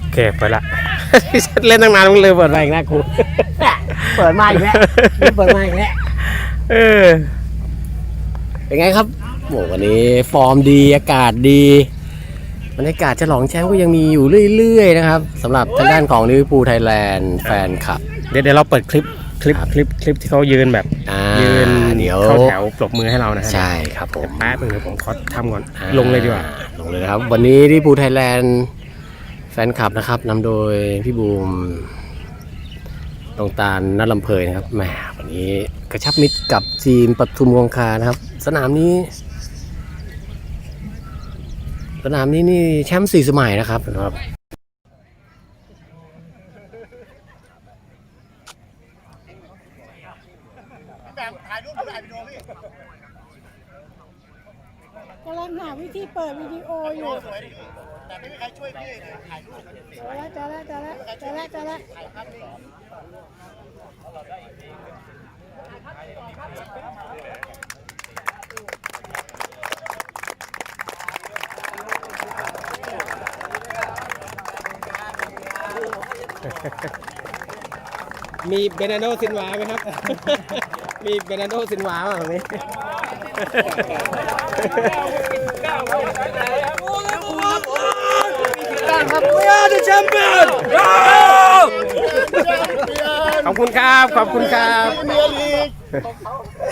โอเคเปิดละ เล่นตั้งนานมึงเลยเปิดมาอีกนะกูเปิดมาอีกแล้วเปิดมาอีกแล้วเออเป็นไงครับโหวันนี้ฟอร์มดีอากาศดีบรรยากาศฉลองแชมป์ก็ยังมีอยู่เรื่อยๆนะครับสำหรับทางด้านของลิเวอร์พูลไทยแลนด์แฟนคลับ เดี๋ยวเดี๋ยวเราเปิดคลิปคลิปคลิปคลิปที่เขายืนแบบอ่ายืนเดี๋ยวเข้าแถวปรบมือให้เรานะฮะใช่ครับผมแป๊บนึงเดี๋ยวผมขอทำก่อนลงเลยดีกว่าลงเลยนะครับ วันนี้ลิเวอร์พูลไทยแลนด์ แฟนคลับนะครับนำโดยพี่บูมตรงตาลนัดลำเพยนะครับแหมวันนี้กระชับมิตรกับทีมปทุมคงคานะครับ สนามนี้ สนามนี้นี่แชมป์สี่สมัยนะครับสำหรับ กำลังหาวิธีเปิดวิดีโออยู่แต่ไม่มีใครช่วยพี่ถ่ายรูปเจอแล้วเจอแล้วเจอแล้วเจอแล้วเจอแล้ว มีเบนาโนซินวาไหมครับ มีเบนาโนซินวาไหมตรงนี้ขอบคุณครับ ขอบคุณครับ